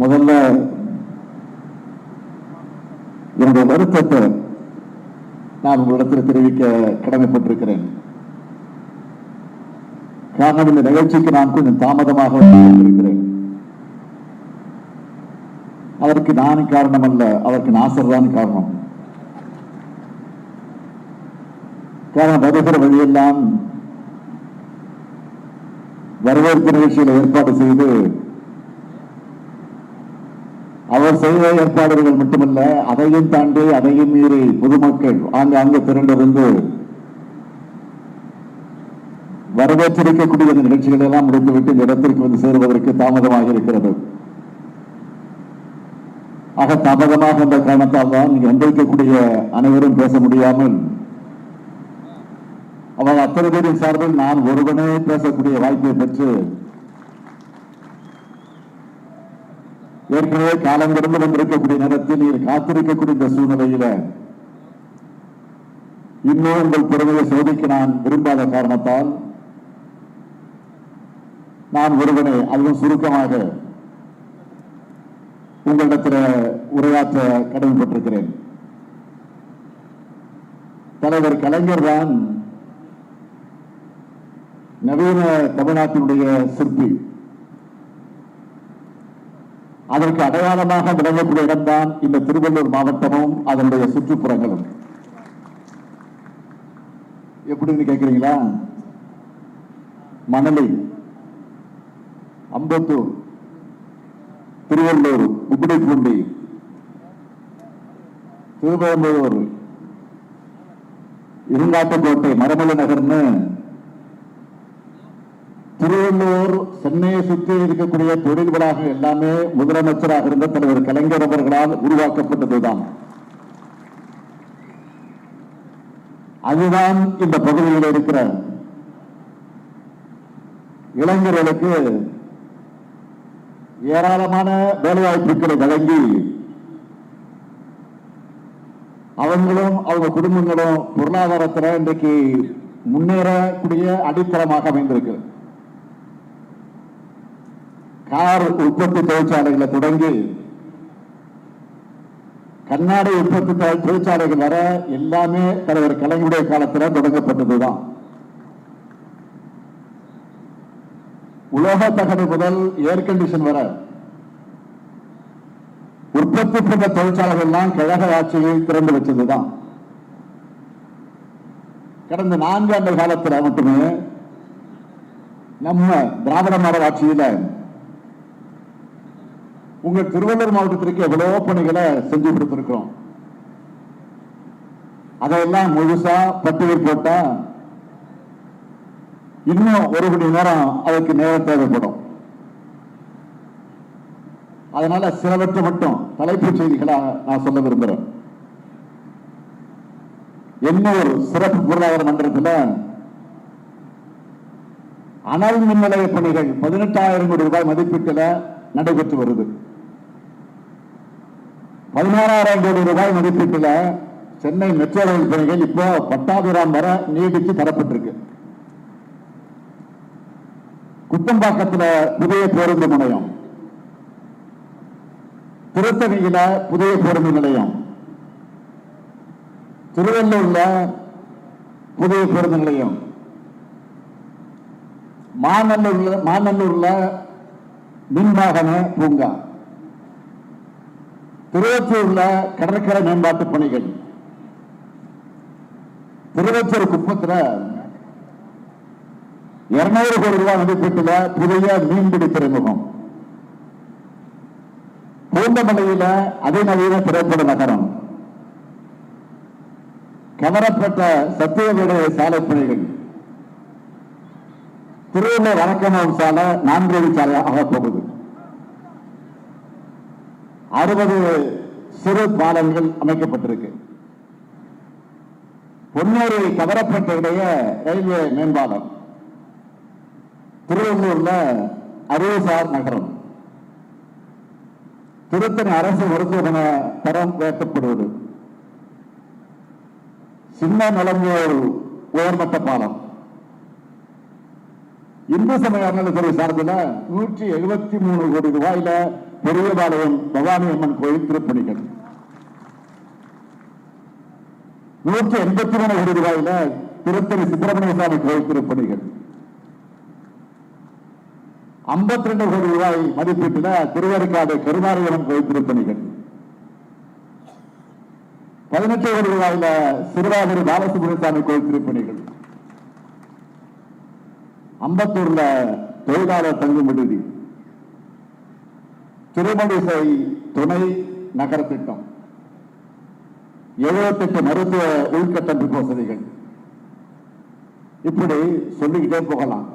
முதல்ல என்னுடைய வருத்தத்தை நான் உங்களிடத்தில் தெரிவிக்க கடமைப்பட்டிருக்கிறேன். காரணம் இந்த நிகழ்ச்சிக்கு நான் கொஞ்சம் தாமதமாக இருக்கிறேன் அதற்கு நான் காரணம் அல்ல அதற்கு நாசர் தான் காரணம். காரணம் வருகிற வழியெல்லாம் வரவேற்பு நிகழ்ச்சியில் ஏற்பாடு செய்து அவர் செய்த ஏற்பாடுகள் மட்டுமல்ல அதையும் தாண்டி அதையும் மீறி பொதுமக்கள் ஆங்காங்கு திரண்டிருந்து வரவேற்றிருக்கக்கூடிய இந்த நிகழ்ச்சிகள் எல்லாம் முடிந்துவிட்டு இந்த இடத்திற்கு வந்து சேருவதற்கு தாமதமாக இருக்கிறது. ஆக தாமதமாக என்ற காரணத்தால் தான் இங்கு வந்திருக்கக்கூடிய அனைவரும் பேச முடியாமல் அவர் அத்தனை பேரின் சார்பில் நான் ஒருவனே பேசக்கூடிய வாய்ப்பை பெற்று ஏற்கனவே காலம் கடந்து வந்திருக்கக்கூடிய நேரத்தில் நீர் காத்திருக்கக்கூடிய இந்த சூழ்நிலையில இன்னும் உங்கள் திறமையை சோதிக்க நான் விரும்பாத காரணத்தால் நான் ஒருவனை அதுவும் சுருக்கமாக உங்களிடத்தில் உரையாற்ற கடமைப்பட்டிருக்கிறேன். தலைவர் கலைஞர் தான் நவீன தமிழ்நாட்டினுடைய சிற்பி. அதற்கு அடையாளமாக விளங்கக்கூடிய இடம்தான் இந்த திருவள்ளூர் மாவட்டமும் அதனுடைய சுற்றுப்புறங்களும். எப்படின்னு கேட்கிறீங்களா மணலி அம்பத்தூர் திருவள்ளூர் உப்பிடிப்பூண்டி திருவள்ளூர் இருங்காட்டுக்கோட்டை மரமலை நகர்னு திருவள்ளூர் சென்னையை சுற்றி இருக்கக்கூடிய தொழில் வளாகம் எல்லாமே முதலமைச்சராக இருந்த தலைவர் கலைஞர் அவர்களால் உருவாக்கப்பட்டதுதான். அதுதான் இந்த பகுதியில் இருக்கிற இளைஞர்களுக்கு ஏராளமான வேலைவாய்ப்புகளை வழங்கி அவங்களும் அவங்க குடும்பங்களும் பொருளாதாரத்தில் இன்றைக்கு முன்னேறக்கூடிய அடித்தளமாக அமைந்திருக்கு. கார் உற்பத்தி தொழிற்சாலைகளை தொடங்கி கண்ணாடி உற்பத்தி தொழிற்சாலைகள் வர எல்லாமே தலைவர் கலைஞருடைய காலத்தில் தொடங்கப்பட்டதுதான். உலோக தகடு முதல் ஏர் கண்டிஷன் வர உற்பத்தி பண்ண தொழிற்சாலைகள் எல்லாம் கழக ஆட்சியில் திறந்து வச்சதுதான். கடந்த நான்கு ஆண்டு காலத்தில் மட்டுமே நம்ம திராவிட மாடல் ஆட்சியில உங்க திருவள்ளூர் மாவட்டத்திற்கு எவ்வளவோ பணிகளை செஞ்சு கொடுத்திருக்கிறோம். அதையெல்லாம் முழுசா பட்டியல் போட்டா இன்னும் ஒரு மணி நேரம் அதுக்கு நேரம் தேவைப்படும். அதனால சிலவற்றை மட்டும் தலைப்புச் செய்திகளா நான் சொல்ல விரும்புகிறேன் ஒரு சிறப்பு பொருளாதார மன்றத்தில் அனல் மின் நிலைய பணிகள் பதினெட்டாயிரம் கோடி ரூபாய் மதிப்பீட்டில் நடைபெற்று வருது. பதினாறாயிரம் கோடி ரூபாய் மதிப்பீட்டில் சென்னை மெட்ரோ ரயில் பணிகள் இப்போ பட்டாபுரம் வர நீடித்து தரப்பட்டிருக்கு. குத்தம்பாக்கத்தில் புதிய பேருந்து நிலையம். திருத்தணியில புதிய பேருந்து நிலையம். திருவள்ளூர்ல புதிய பேருந்து நிலையம். மாநல்லூர்ல மாநல்லூர்ல மின்வாகன பூங்கா. திருவச்சூர்ல கடற்கரை மேம்பாட்டு பணிகள். திருவச்சூர் குப்பத்துல இருநூறு கோடி ரூபாய் மதிப்பீட்டில் புதிய மீன்பிடி துறைமுகம். பூந்தமல்லியில அதிநவீன திரைப்பட நகரம். கவரப்பட்ட சத்தியவீடு சாலை பணிகள். திருவள்ளூர் வணக்கமம் சாலை நான்கு வழி சாலை ஆகப் போகுது. அறுபது சிறு பாலங்கள் அமைக்கப்பட்டிருக்கு. பொன்னேரி கவரப்பட்டையுடைய ரயில்வே மேம்பாலம். திருவள்ளூர்ல அறிவுசார் நகரம். திருத்தணி அரசு மருத்துவமனை தரம் உயர்த்தப்படுவது. சின்ன நிலங்கூர் உயர்மட்ட பாலம். இந்து சமய அறநிலைத்துறை சார்பில் நூற்றி எழுபத்தி மூணு கோடி ரூபாயில பெரியபாளையம் பவானி அம்மன் கோயில் திருப்பணிகள். நூற்றி எண்பத்தி மூணு கோடி ரூபாயில திருத்தணி சுப்பிரமணிய சுவாமி கோயில் திருப்பணிகள். ஐம்பத்தி ரெண்டு கோடி ரூபாய் மதிப்பீட்டில் திருவருக்காடு கருமாரியம்மன் கோயில் திருப்பணிகள். பதினெட்டு கோடி ரூபாயில சிறுவாதிரி பாலசுப்ரமணிய சுவாமி கோயில் திருப்பணிகள். அம்பத்தூர்ல தொழிலாளர் தங்கும் விடுதி. திருமணிசை துணை நகர திட்டம். எழுபத்தெட்டு மருத்துவ உள்கட்டமைப்பு வசதிகள். இப்படி சொல்லிக்கிட்டே போகலாம்.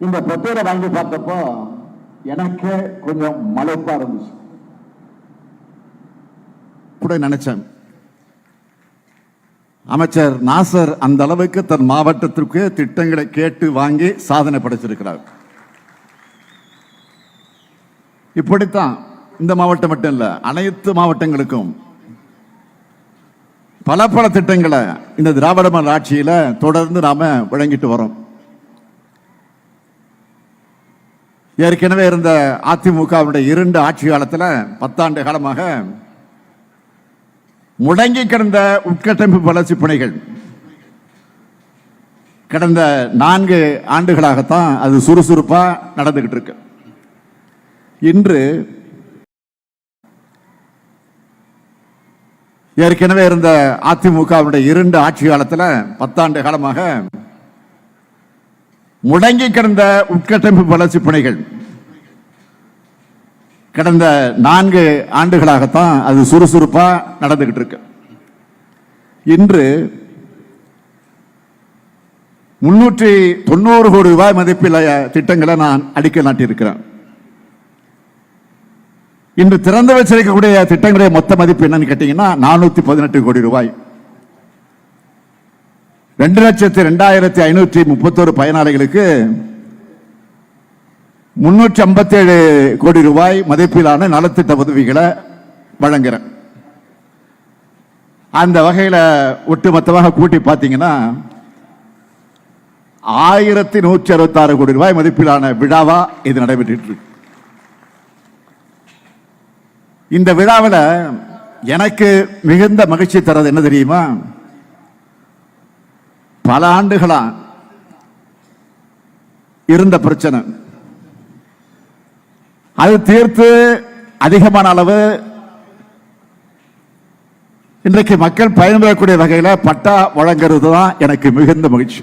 இந்த பட்டியலை வாங்கி பார்த்தப்போ எனக்கே கொஞ்சம் மலைப்பா இருந்துச்சு. கூட நினைச்சேன். அமைச்சர் நாசர் அந்த அளவுக்கு தன் மாவட்டத்திற்கு திட்டங்களை கேட்டு வாங்கி சாதனை படைச்சிருக்கிறார். இப்படித்தான் இந்த மாவட்டம் மட்டும் இல்ல அனைத்து மாவட்டங்களுக்கும் பல பல திட்டங்களை இந்த திராவிட மாடல் ஆட்சியில தொடர்ந்து நாம வழங்கிட்டு வரோம். ஏற்கனவே இருந்த அதிமுகவுடைய இரண்டு ஆட்சி காலத்துல பத்தாண்டு காலமாக முடங்கி கிடந்த உட்கட்டமைப்பு வளர்ச்சி பணிகள். கடந்த நான்கு ஆண்டுகளாகத்தான் அது சுறுசுறுப்பாக நடந்துகிட்டு இருக்கு. இன்று ஏற்கனவே இருந்த அதிமுகவுடைய இரண்டு ஆட்சி காலத்தில் பத்தாண்டு காலமாக முடங்கி கிடந்த உட்கட்டமைப்பு வளர்ச்சி பணிகள். கடந்த நான்கு ஆண்டுகளாகத்தான் அது சுறுசுறுப்பா நடந்துகிட்டு இருக்கு இன்று முன்னூற்றி தொண்ணூறு கோடி ரூபாய் மதிப்பில் திட்டங்களை நான் அடிக்கல் நாட்டியிருக்கிறேன். இன்று திறந்து வச்சிருக்கக்கூடிய திட்டங்களுடைய மொத்த மதிப்பு என்னன்னு கேட்டீங்கன்னா நானூத்தி பதினெட்டு கோடி ரூபாய். ரெண்டு லட்சத்தி ரெண்டாயிரத்தி ஐநூற்றி முப்பத்தோரு பயனாளிகளுக்கு முன்னூற்றி ஐம்பத்தேழு கோடி ரூபாய் மதிப்பிலான நலத்திட்ட உதவிகளை வழங்குறேன். அந்த வகையில ஒட்டுமொத்தமாக கூட்டி பார்த்தீங்கன்னா ஆயிரத்தி நூற்றி அறுபத்தாறு கோடி ரூபாய் மதிப்பிலான விழாவா இது நடைபெற்று இருக்கு. இந்த விழாவில் எனக்கு மிகுந்த மகிழ்ச்சி தரது என்ன தெரியுமா? பல ஆண்டுகளா இருந்த பிரச்சனை. அது தீர்த்து அதிகமான அளவு இன்றைக்கு மக்கள் பயன்பெறக்கூடிய வகையில் பட்டா வழங்குறது தான் எனக்கு மிகுந்த மகிழ்ச்சி.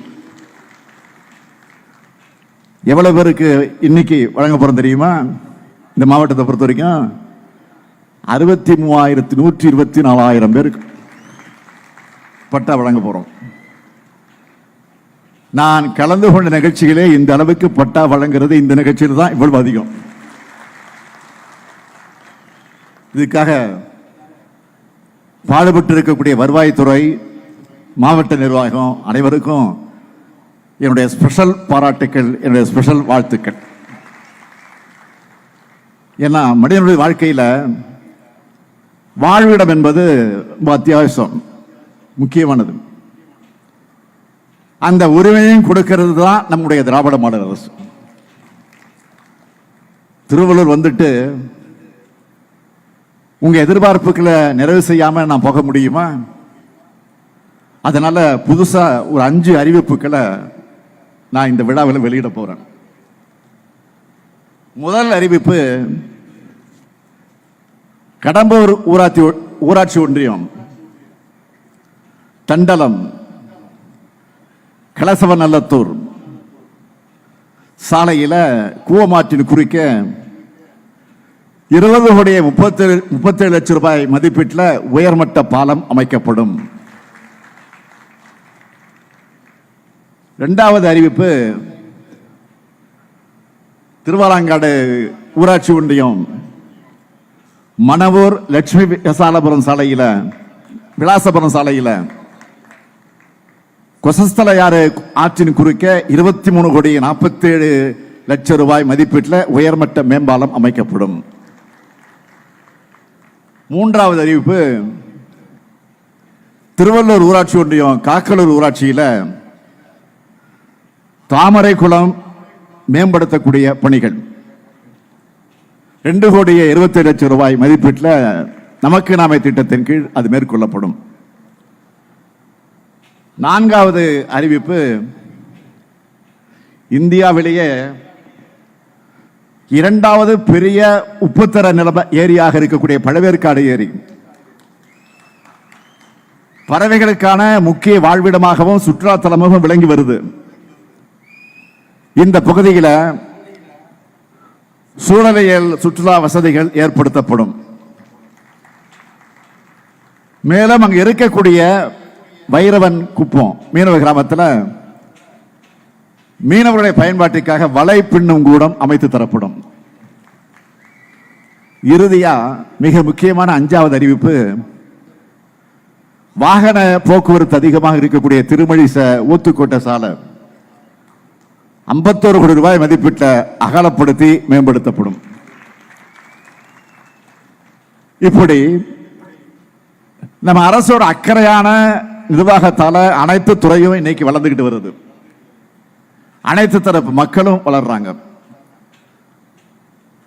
எவ்வளவு பேருக்கு இன்னைக்கு வழங்க போறோம் தெரியுமா? இந்த மாவட்டத்தை பொறுத்த வரைக்கும் அறுபத்தி மூவாயிரத்தி நூற்றி இருபத்தி நாலாயிரம் பேருக்கு பட்டா வழங்க போறோம். நான் கலந்து கொண்ட நிகழ்ச்சிகளே இந்த அளவுக்கு பட்டா வழங்குறது இந்த நிகழ்ச்சியில் தான் இவ்வளவு அதிகம். இதுக்காக பாடுபட்டு இருக்கக்கூடிய வருவாய்த்துறை மாவட்ட நிர்வாகம் அனைவருக்கும் என்னுடைய ஸ்பெஷல் பாராட்டுக்கள் என்னுடைய ஸ்பெஷல் வாழ்த்துக்கள். ஏன்னா மனிதனுடைய வாழ்க்கையில் வாழ்விடம் என்பது ரொம்ப அத்தியாவசியம் முக்கியமானது. அந்த உரிமையும் கொடுக்கிறது தான் நம்முடைய திராவிட மாடல் அரசு. திருவள்ளூர் வந்துட்டு உங்க எதிர்பார்ப்புகளை நிறைவு செய்யாம நான் போக முடியுமா? அதனால புதுசா ஒரு அஞ்சு அறிவிப்புகளை நான் இந்த விழாவில் வெளியிட போறேன். முதல் அறிவிப்பு கடம்பூர் ஊராட்சி ஊராட்சி ஒன்றியம் தண்டலம் கலசவநல்லத்தூர் சாலையில் கூவமாற்றின் குறிக்க இருபது கோடிய முப்பத்தேழு முப்பத்தேழு லட்சம் ரூபாய் மதிப்பீட்டில் உயர்மட்ட பாலம் அமைக்கப்படும். ரெண்டாவது அறிவிப்பு திருவாலாங்காடு ஊராட்சி ஒன்றியம் மணவூர் லட்சுமி விசாலபுரம் சாலையில் விலாசபுரம் சாலையில் கொசஸ்தல யாறு ஆற்றின் குறுக்க இருபத்தி மூணு கோடி நாற்பத்தேழு லட்சம் ரூபாய் மதிப்பீட்டில் உயர்மட்ட மேம்பாலம் அமைக்கப்படும். மூன்றாவது அறிவிப்பு. திருவள்ளூர் ஊராட்சி ஒன்றியம் காக்கலூர் ஊராட்சியில் தாமரை குளம் மேம்படுத்தக்கூடிய பணிகள். ரெண்டு கோடியே இருபத்தி லட்சம் ரூபாய் மதிப்பீட்டில் நமக்கு நாமே திட்டத்தின் கீழ் அது மேற்கொள்ளப்படும். நான்காவது அறிவிப்பு இந்தியாவிலேயே இரண்டாவது பெரிய உப்புத்தர நிலம ஏரியாக இருக்கக்கூடிய பழவேற்காடு ஏரி. பறவைகளுக்கான முக்கிய வாழ்விடமாகவும் சுற்றுலாத்தலமாகவும் விளங்கி வருது. இந்த பகுதியில் சூழலியல் சுற்றுலா வசதிகள் ஏற்படுத்தப்படும். மேலும் அங்கே இருக்கக்கூடிய வைரவன் குப்பம் மீனவ கிராமத்தில் மீனவருடைய பயன்பாட்டிற்காக வலை பின்னும் கூடம் அமைத்து தரப்படும். இறுதியா மிக முக்கியமான அஞ்சாவது அறிவிப்பு வாகன போக்குவரத்து அதிகமாக இருக்கக்கூடிய திருமழி ஊத்துக்கோட்டை சாலை. ஐம்பத்தோரு கோடி ரூபாய் மதிப்பீட்டில் அகலப்படுத்தி மேம்படுத்தப்படும். இப்படி நம்ம அரசோட அக்கறையான நிர்வாகத்தால அனைத்து துறையும் இன்னைக்கு வளர்ந்துக்கிட்டு வருது. அனைத்து தரப்பு மக்களும் வளர்றாங்க.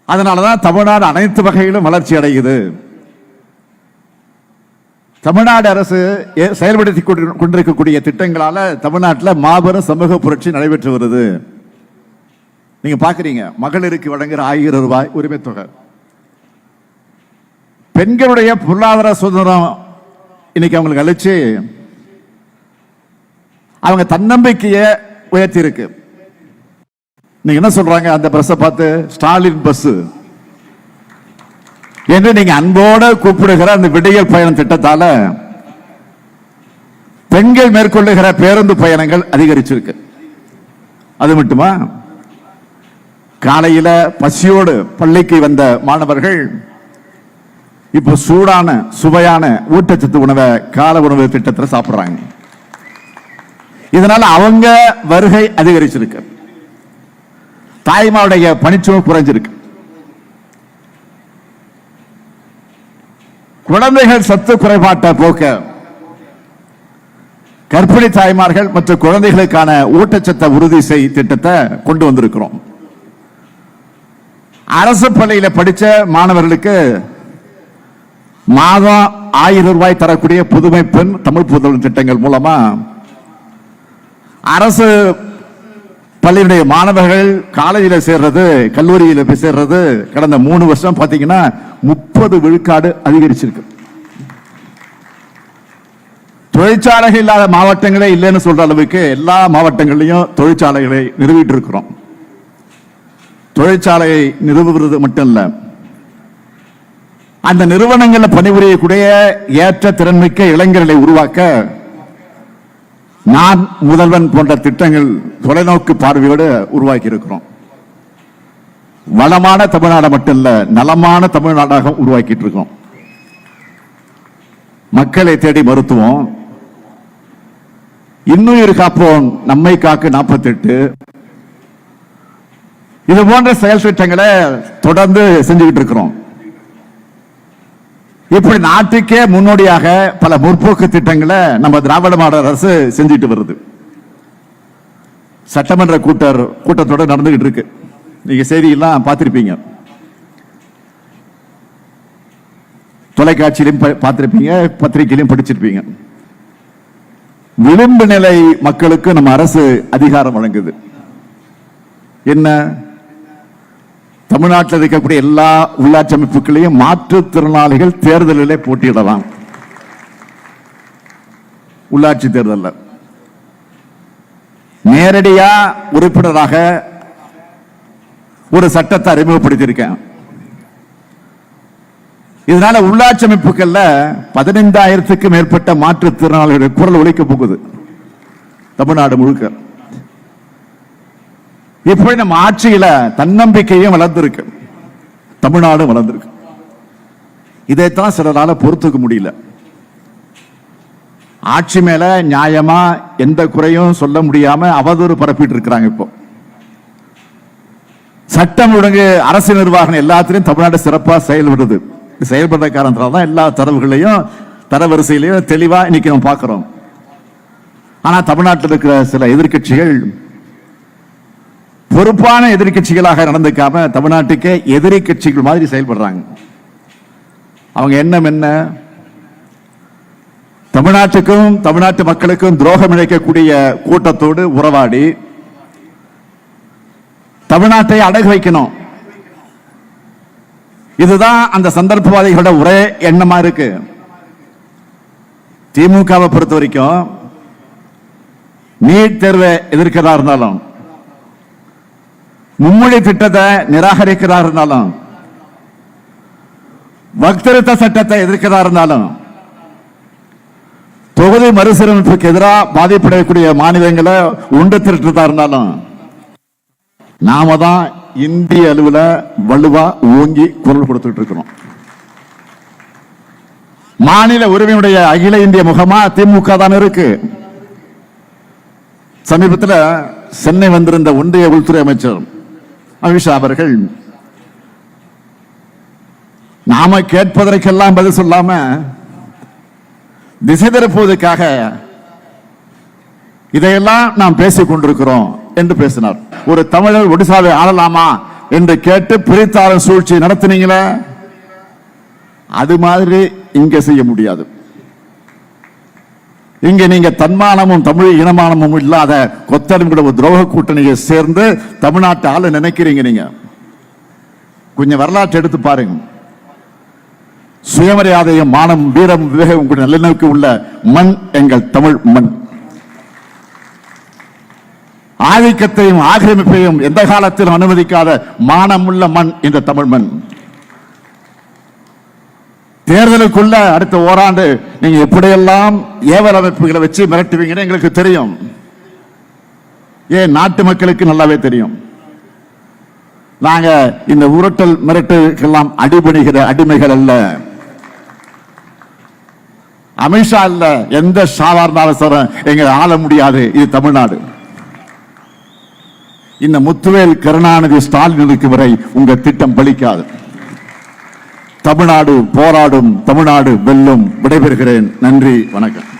அதனாலதான் தமிழ்நாடு அனைத்து வகையிலும் வளர்ச்சி அடையுது. தமிழ்நாடு அரசு செயல்படுத்தி கொண்டு- கொண்டிருக்கக்கூடிய திட்டங்களால தமிழ்நாட்டில் மாபெரும் சமூக புரட்சி நடைபெற்று வருது. நீங்க பாக்குறீங்க மகளிருக்கு வழங்குற ஆயிரம் ரூபாய் உரிமை தொகை பெண்களுடைய பொருளாதார சுதந்திரம் இன்னைக்கு அவங்களுக்கு அழிச்சு அவங்க தன்னம்பிக்கையை உயர்த்தி இருக்கு இன்னைக்கு என்ன சொல்றாங்க? அந்த பஸ்ஸை பார்த்து ஸ்டாலின் பஸ் என்று நீங்க அன்போட கூப்பிடுகிற அந்த விடியல் பயணம் திட்டத்தால பெண்கள் மேற்கொள்ளுகிற பேருந்து பயணங்கள் அதிகரிச்சிருக்கு. அது மட்டுமா? காலையில பசியோடு பள்ளிக்கு வந்த மாணவர்கள் இப்போ சூடான சுவையான ஊட்டச்சத்து உணவை கால உணவு திட்டத்தில் சாப்பிடுறாங்க. இதனால அவங்க வருகை அதிகரிச்சிருக்கு. தாய்மாவுடைய பணிச்சுமை குறைஞ்சிருக்கு. குழந்தைகள் சத்து குறைபாட்டை போக்க கர்ப்பிணி தாய்மார்கள் மற்றும் குழந்தைகளுக்கான ஊட்டச்சத்தை உறுதி செய் திட்டத்தை கொண்டு வந்திருக்கிறோம். அரசு பள்ளியில் படிச்ச மாணவர்களுக்கு மாதம் ஆயிரம் ரூபாய் தரக்கூடிய புதுமை பெண் தமிழ் புதல்வன் திட்டங்கள் மூலமா அரசு பள்ளியினுடைய மாணவர்கள் காலேஜில் சேர்றது கல்லூரியில் போய் சேர்றது கடந்த மூணு வருஷம் பார்த்தீங்கன்னா முப்பது விழுக்காடு அதிகரிச்சிருக்கு. தொழிற்சாலைகள் இல்லாத மாவட்டங்களே இல்லைன்னு சொல்ற அளவுக்கு எல்லா மாவட்டங்கள்லையும் தொழிற்சாலைகளை நிறுவிட்டு இருக்கிறோம் தொழிற்சாலையை நிறுவுவது மட்டும் இல்ல அந்த நிறுவனங்களில் பணிபுரியக்கூடிய ஏற்ற திறன்மிக்க இளைஞர்களை உருவாக்க நான் முதல்வன் போன்ற திட்டங்கள் தொலைநோக்கு பார்வையோடு உருவாக்கி இருக்கிறோம் வளமான தமிழ்நாடு மட்டும் இல்ல நலமான தமிழ்நாடாக உருவாக்கிட்டு இருக்கோம் மக்களை தேடி மருத்துவம். இன்னுயிர் காப்போம் நம்மை காக்கு நாற்பத்தெட்டு. இது போன்ற செயல் திட்டங்களை தொடர்ந்து செஞ்சுக்கிட்டு இருக்கிறோம். இப்படி நாட்டுக்கே முன்னோடியாக பல முற்போக்கு திட்டங்களை நம்ம திராவிட மாடல் அரசு செஞ்சுட்டு வருது. சட்டமன்ற கூட்டர் கூட்டத்தோட நடந்துகிட்டு இருக்கு. நீங்க செய்தியெல்லாம் பார்த்திருப்பீங்க. தொலைக்காட்சியிலும் ப- பார்த்திருப்பீங்க பத்திரிகையிலும் படிச்சிருப்பீங்க. விளிம்பு நிலை மக்களுக்கு நம்ம அரசு அதிகாரம் வழங்குது. என்ன? தமிழ்நாட்டில் இருக்கக்கூடிய எல்லா உள்ளாட்சி அமைப்புகளையும் மாற்றுத்திறனாளிகள் தேர்தலிலே போட்டியிடலாம். உள்ளாட்சி தேர்தலில். நேரடியா உறுப்பினராக ஒரு சட்டத்தை அறிமுகப்படுத்தியிருக்கேன். இதனால உள்ளாட்சி அமைப்புகள்ல பதினைந்தாயிரத்துக்கு மேற்பட்ட மாற்றுத்திறனாளிகளுடைய குரல் ஒழிக்க போகுது. தமிழ்நாடு முழுக்க. இப்படி நம்ம ஆட்சியில தன்னம்பிக்கையும் வளர்ந்திருக்கு. தமிழ்நாடும் வளர்ந்திருக்கு. இதைத்தான் சிலரால பொறுத்துக்க முடியல. ஆட்சி மேல நியாயமா எந்த குறையும் சொல்ல முடியாம அவதூறு பரப்பிட்டு இருக்கிறாங்க இப்போ. சட்டம் ஒழுங்கு அரசு நிர்வாகம் எல்லாத்திலையும் தமிழ்நாடு சிறப்பா செயல்படுது. செயல்படுற காரணத்தினால தான் எல்லா தரவுகளையும் தரவரிசையிலையும் தெளிவா இன்னைக்கு நம்ம பார்க்கிறோம். ஆனா தமிழ்நாட்டில் இருக்கிற சில எதிர்க்கட்சிகள் பொறுப்பான எதிர்கட்சிகளாக நடந்துக்காம தமிழ்நாட்டுக்கே எதிரி கட்சிகள் மாதிரி செயல்படுறாங்க. அவங்க எண்ணம் என்ன? தமிழ்நாட்டுக்கும் தமிழ்நாட்டு மக்களுக்கும் துரோகம் இழைக்கக்கூடிய கூட்டத்தோடு உறவாடி தமிழ்நாட்டை அடகு வைக்கணும். இதுதான் அந்த சந்தர்ப்பவாதிகளோட ஒரே எண்ணமா இருக்கு. திமுகவை பொறுத்த வரைக்கும் நீட் தேர்வை எதிர்க்கிறதா இருந்தாலும் மும்மொழி திட்டத்தை நிராகரிக்கிறதா இருந்தாலும் வக்திருத்த சட்டத்தை எதிர்க்கிறதா இருந்தாலும் தொகுதி மறுசீரமைப்புக்கு எதிராக பாதிப்படையக்கூடிய மாநிலங்களை உண்டு திரட்டுறதா இருந்தாலும் நாம தான் இந்திய அளவில் வலுவா ஓங்கி குரல் கொடுத்துட்டு இருக்கிறோம் மாநில உரிமையுடைய அகில இந்திய முகமா திமுக தான் இருக்கு. சமீபத்தில் சென்னை வந்திருந்த ஒன்றிய உள்துறை அமைச்சர் அமித்ஷா அவர்கள் நாம கேட்பதற்கெல்லாம் பதில் சொல்லாம திசை திருப்புவதற்காக இதையெல்லாம் நாம் பேசிக் கொண்டிருக்கிறோம் என்று பேசினார். ஒரு தமிழர் ஒடிசாவை ஆளலாமா என்று கேட்டு பிரித்தாளர் சூழ்ச்சி நடத்தினீங்களா? அது மாதிரி இங்க செய்ய முடியாது. இங்கே நீங்க தன்மானமும் தமிழ் இனமானமும் இல்லாத கொத்தடிமுட ஒரு துரோக கூட்டணியை சேர்ந்து தமிழ்நாட்டு ஆளு நினைக்கிறீங்க நீங்க. கொஞ்சம் வரலாற்று எடுத்து பாருங்க. சுயமரியாதையும் மானம் வீரம் விவேகம் கூட நல்லிணக்கு உள்ள மண் எங்கள் தமிழ் மண். ஆதிக்கத்தையும் ஆக்கிரமிப்பையும் எந்த காலத்திலும் அனுமதிக்காத மானமுள்ள மண் இந்த தமிழ் மண். தேர்தலுக்குள்ள அடுத்த ஓராண்டு நீங்க எப்படியெல்லாம் ஏவல் அமைப்புகளை வச்சு மிரட்டுவீங்கன்னு எங்களுக்கு தெரியும். ஏன் நாட்டு மக்களுக்கு நல்லாவே தெரியும். நாங்க இந்த உருட்டல் மிரட்டுக்கெல்லாம் அடிபணிகிற அடிமைகள் அல்ல. அமித்ஷா இல்ல எந்த சாதாரண அவசரம் எங்க ஆள முடியாது. இது தமிழ்நாடு. இந்த முத்துவேல் கருணாநிதி ஸ்டாலின் இருக்கும் வரை உங்க திட்டம் பலிக்காது. தமிழ்நாடு போராடும் தமிழ்நாடு வெல்லும். விடைபெறுகிறேன். நன்றி வணக்கம்.